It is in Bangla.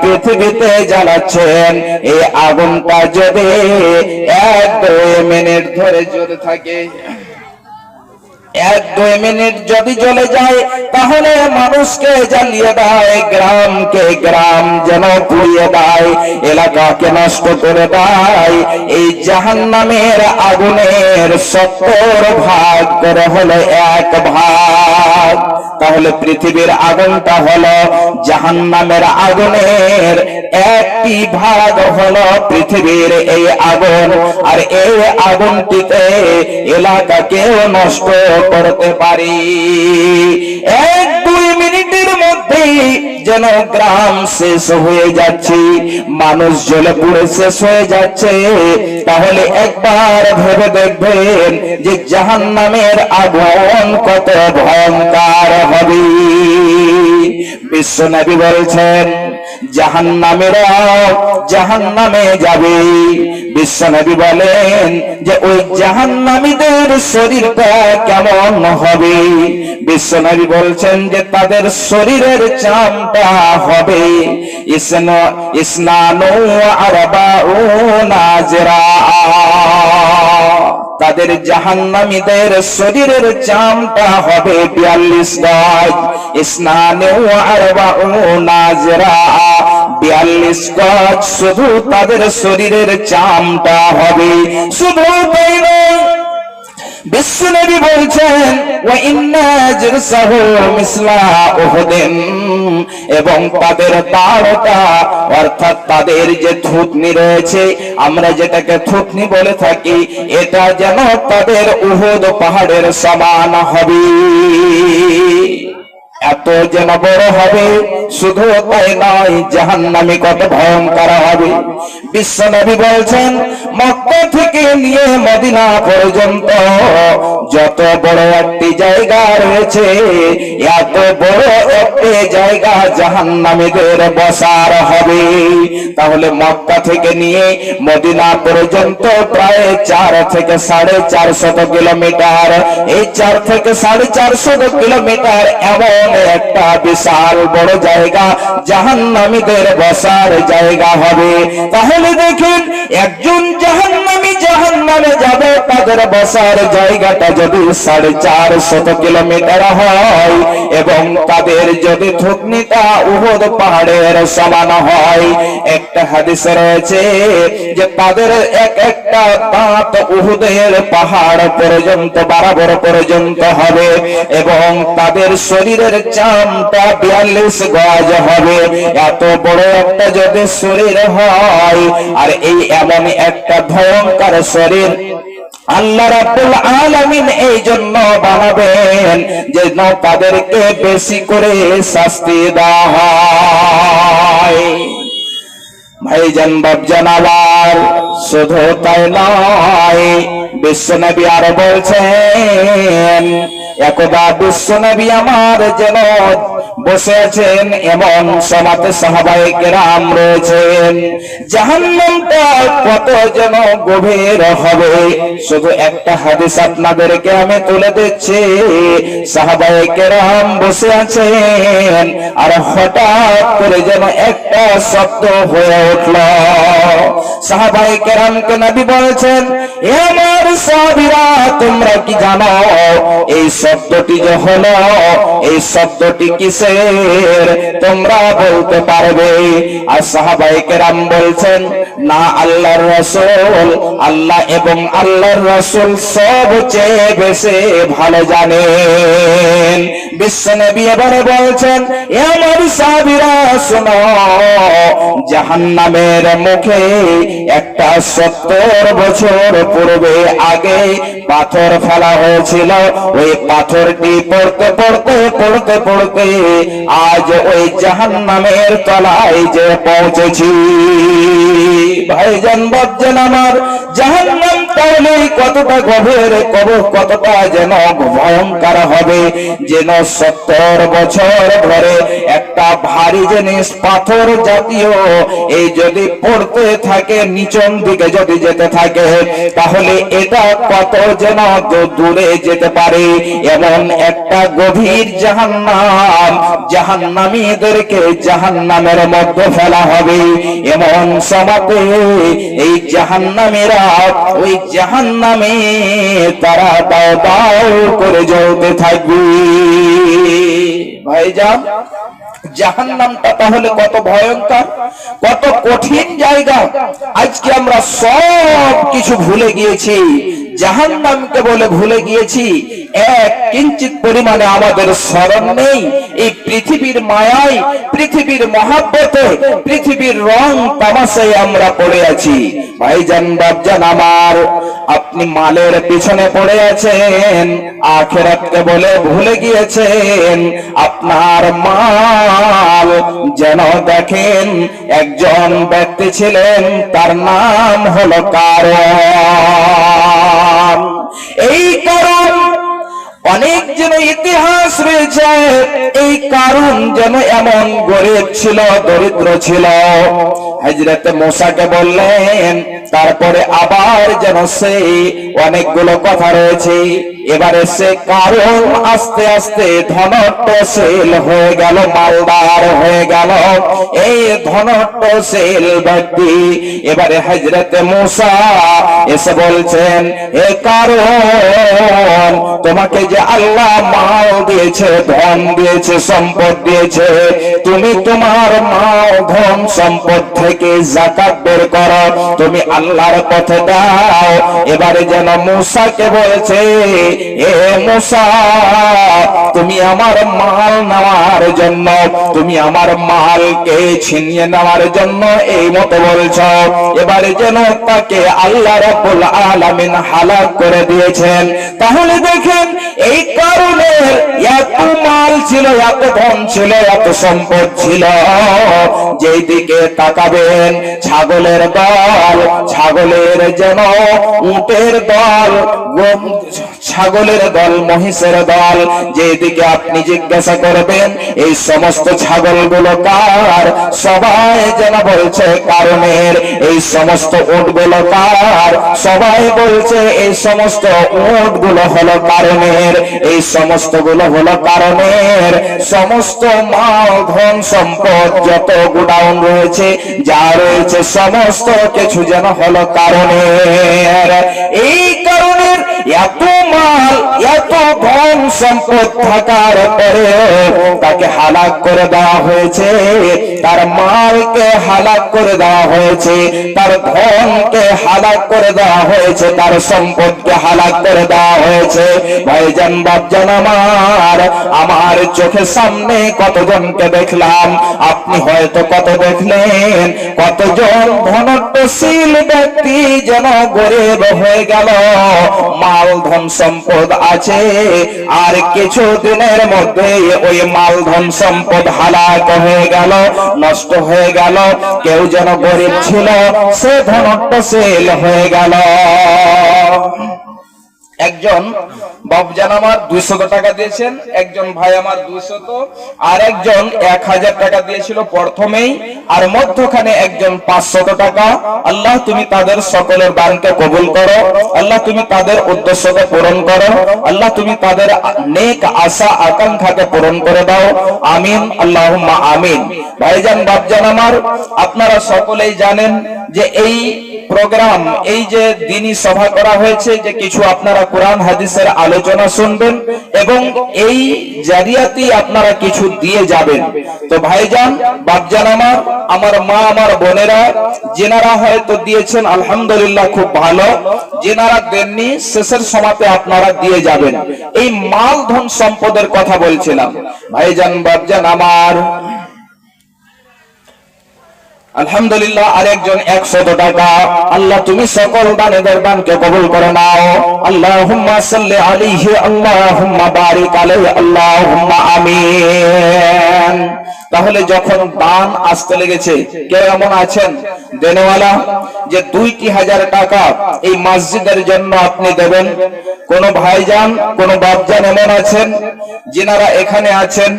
পৃথিবীতে জ্বালাচ্ছেন, এই আগুনটা যদি এক দুই মিনিট ধরে জ্বলে থাকে, এক দুই মিনিট যদি জ্বলে যায়, তাহলে মানুষকে জ্বালিয়ে দেয়, গ্রামকে গ্রাম যেন পুড়িয়ে দেয়, এলাকাকে নষ্ট করে দেয়। এই জাহান নামের আগুনের সত্তর ভাগ করে হলো এক ভাগ। তাহলে পৃথিবীর আগুনটা হলো জাহান নামের আগুনের। একটি ভাগ হলো পৃথিবীর এই আগুন। আর এই আগুনটিতে এলাকাকেও নষ্ট করতে পারি। এক দুই মিনিটের মধ্যেই যেন গ্রাম শেষ হয়ে যাচ্ছে, মানুষ জলে পুড়ে শেষ হয়ে যাচ্ছে। তাহলে একবার ভেবে দেখবেন যে জাহান নামের আগুন কত ভয়ঙ্কর। হবে বিশ্ব নবী বলছেন জাহান জাহান নামে যাবে। বিশ্ব নবী বলেন যে, ওই জাহান নামীদের শরীরটা কেমন হবে? বিশ্ব নবী বলছেন যে, তাদের শরীরের চামটা হবে। ইসন ইসনানু আরবাউ নাজরা তাদের জাহান্নামীদের শরীরের চামটা হবে বিয়াল্লিশ গজ স্নানে নাজরা বিয়াল্লিশ গজ শুধু তাদের শরীরের চামটা হবে। শুধু তাই নয় বিশ্বনবী বলছেন ওয়া ইন্না জিরসাহু মিসলা উহুদিন। এবং তাদের তারটা, অর্থাৎ তাদের যে থুতনি রয়েছে, আমরা যেটাকে থুতনি বলে থাকি, এটা যেন তাদের উহুদ পাহাড়ের সমান হবে। এত যেন বড় হবে শুধু তাই নয় জাহান নামে কত ভয়ঙ্কর হবে। বিশ্ব নবী বলছেন, মক্কা থেকে নিয়ে মদিনা পর্যন্ত যত বড় একটি জায়গা রয়েছে, এত বড় একটি জায়গা জাহান নামীদের বসার হবে। তাহলে মক্কা থেকে নিয়ে মদিনা পর্যন্ত প্রায় চার থেকে সাড়ে চারশত কিলোমিটার। এই চার থেকে সাড়ে চারশত কিলোমিটার এমন একটা বিশাল বড় জায়গা জাহান নামীদের বসার জায়গা হবে। তাহলে দেখেন, একজন জাহান নামী জাহান নামে যাবে, তাদের বসার জায়গাটা যদি সাড়ে চার শত কিলোমিটার হয় এবং তাদের যদি থুকনিটা উহদ পাহাড়ের সমান হয়, একটা হাদিসে রয়েছে যে তাদের এক একটা দাঁত উহুদের পাহাড় পর্যন্ত, বরাবর পর্যন্ত হবে এবং তাদের শরীরের চামটা বিয়াল্লিশ গজ হবে। এত বড় একটা যদি শরীর হয়, আর এই এমন একটা ভয়ঙ্কর শরীর আল্লাহ রাব্বুল আলামিন এই জন্য বানাবেন যে তাদেরকে বেশি করে শাস্তি দেওয়া হয় ভাইজান বাবজান আবার শুধু তাই নয়, বিশ্বনবী আরও বলছেন, একদা বিশ্বনবী আমার যেন বসে আছেন এমন সমাতে সাহাবাই কেরাম রয়েছেন। জাহান্নামটা কত যেন গভীর হবে। শুধু একটা হাদিস আপনাদেরকে আমি তুলে দিচ্ছি। সাহাবাই কেরাম বসে আছেন আর হঠাৎ করে যেন একটা শব্দ হয়ে উঠল। সাহাবাই কেরামকে নবী বলেছেন, এ আমার তোমরা কি জানো? এই শব্দটি যে এই শব্দটি কিসের? তোমরা বলতে পারবে। আর সাহাবাই কেরাম বলছেন, না, আল্লাহর রসুল, আল্লাহ এবং আল্লাহর রসুল সবচেয়ে বেশি ভালো জানেন। বিশ্বনবী এবারে বলছেন, এ আমার সাহাবীরা, শোনো জাহান্নামের মুখে একটা সত্তর বছর পূর্বে আগে পাথর ফেলা হয়েছিল। ওই পাথরটি পড়তে পড়তে পড়তে পড়তে আজ ওই জাহান্নামের তলায় যে পৌঁছেছি। ভাইজান বজ্জন আমার জাহান্নাম তাহলে কতটা গভীর কব কতটা যেন ভয়ঙ্কর হবে, যেন সত্তর বছর ধরে একটা ভারী জিনিস পাথর জাতীয়, এই যদি পড়তে থাকে, নিচন দিকে যদি যেতে থাকে, তাহলে এটা কত যেন দূরে যেতে পারে, এমন একটা গভীর জাহান্নাম, জাহান্নামীদেরকে জাহান্নামের মধ্যে ফেলা হবে, এমন সমাতে এই জাহান্নামীরা ওই জাহান্নামে তারা দাও দাও করে জ্বলতে থাকবে। ভাইজান জাহান্নামটা তাহলে কত ভয়ঙ্কর, কত কঠিন জায়গা। আজকে আমরা সব কিছু ভুলে গিয়েছি, জাহান্নামকে বলে ভুলে গিয়েছি। এক কিঞ্চিত পরিমাণে আমাদের স্মরণ নেই, এই পৃথিবীর মায়ায়, পৃথিবীর মহাব্বতে, পৃথিবীর রং তামাশায় আমরা পড়ে আছি। ভাইজান বাবজান আমার আপনি মালের পিছনে পড়ে আছেন, আখেরাতকে বলে ভুলে গিয়েছেন। আপনার মাল যেন দেখেন, একজন ব্যক্তি ছিলেন, তার নাম হলো কারণ এই কারণ, অনেক যেন ইতিহাস রয়েছে, এই কারণ যেন এমন গরিব ছিল, দরিদ্র ছিল। হজরত মোসাকে বললেন তারপরে আবার যেন সেই অনেকগুলো কথা রয়েছে। এবারে সে কারণ আস্তে আস্তে ধনট্টশীল হয়ে গেল, মালদার হয়ে গেল। এই ধনট্টশীল ব্যক্তি এবারে হজরত মুসা এসে বলছেন, এ কারণ তোমাকে যে আল্লাহ মাল দিয়েছে, ধন দিয়েছে, সম্পদ দিয়েছে, তুমি তোমার মাল, ধন, সম্পদ থেকে জাকাত বের করো। তুমি আল্লাহর পথে দাও। এবারে যেন মুসাকে বলছে এ মুসা তুমি আমার মাল নেওয়ার জন্য, তুমি আমার মালকে ছিনিয়ে নেওয়ার জন্য এই মতো বলছ। এবারে যেন তাকে আল্লাহ রাব্বুল আলামিন হালাক করে দিয়েছেন। তাহলে দেখেন, এই কারণে এত মাল ছিল, এত ধন ছিল, এত সম্পদ ছিল। যেই দিকে তাকাবেন, ছাগলের দল, ছাগলের যেন উটের দল ছাগলের দল, মহিষের দল, যেদিকে আপনি জিজ্ঞাসা করবেন, এই সমস্ত ছাগলগুলো কার? সবাই যেন বলছে, কারণের এই সমস্ত উটগুলো কার? সবাই বলছে, এই সমস্ত উটগুলো হলো কারণের, এই সমস্তগুলো হলো কারণের। সমস্ত মাল, ধন, সম্পদ, যত গোডাউন রয়েছে, যা রয়েছে, সমস্ত কিছু যেন হলো কারণের। ধন সম্পদ থাকার পরেও তাকে হালাক করে দেওয়া হয়েছে। তার মালকে হালাক করে দেওয়া হয়েছে। তার ধনকে হালাক করে দেওয়া হয়েছে। তার সম্পদকে হালাক করে দেওয়া হয়েছে। ভাইজান, বাপজান আমার আমার চোখের সামনে কতজনকে দেখলাম? আপনি হয়তো কত দেখলেন, কতজন ধনট্টশীল ব্যক্তি যেন গরিব হয়ে গেল। মাল, ধন, সম্পদ আছে, আর কিছু দিনের মধ্যে ওই মালধন সম্পদ হালাক হয়ে গেল, নষ্ট হয়ে গেল, কেউ যেন গরিব ছিল, সে ধনট্টশীল হয়ে গেল। একজন বাবজান আমার দুইশত টাকা দিয়েছেন, একজন ভাই আমার দুইশত, আর একজন এক হাজার টাকা দিয়েছিল প্রথমেই, আর মধ্যখানে একজন পাঁচশত টাকা। আল্লাহ তুমি তাদের সকলের দানকে কবুল করো, আল্লাহ তুমি তাদের উদ্দেশ্যকে পূরণ করো, আল্লাহ তুমি তাদের নেক আশা আকাঙ্ক্ষাকে পূরণ করে দাও। আমিন আল্লাহ আমিন। ভাইজান বাবজান আমার, আপনারা সকলেই জানেন যে এই প্রোগ্রাম এই যে দিনই সভা করা হয়েছে, যে কিছু আপনারা কোরআন, হাদিসের আলোচনা শুনবেন এবং এই জারিয়াতি আপনারা কিছু দিয়ে যাবেন। তো ভাইজান, বাপজান আমার আমার মা, আমার বোনেরা, যেনারা হয়তো দিয়েছেন, আলহামদুলিল্লাহ খুব ভালো। যেনারা দেননি, শেষের সমাতে আপনারা দিয়ে যাবেন। এই মাল ধন সম্পদের কথা বলছিলাম। ভাইজান, বাপজান আমার আলহামদুলিল্লাহ, আরেকজন একশত টাকা। আল্লাহ, তুমি সকল দানেদের দানকে কবুল করে নাও। আল্লাহুম্মা সাল্লি আলাইহি আল্লাহুম্মা বারিক আলাইহি, আল্লাহুম্মা আমিন। তাহলে যখন দান আসতে লেগেছে, কে এমন আছেন? দেনেওয়ালা, যে দুই দুইটি হাজার টাকা এই মসজিদের জন্য আপনি দেবেন। কোন ভাইজান, কোন বাপজান এমন আছেন? যিনারা এখানে আছেন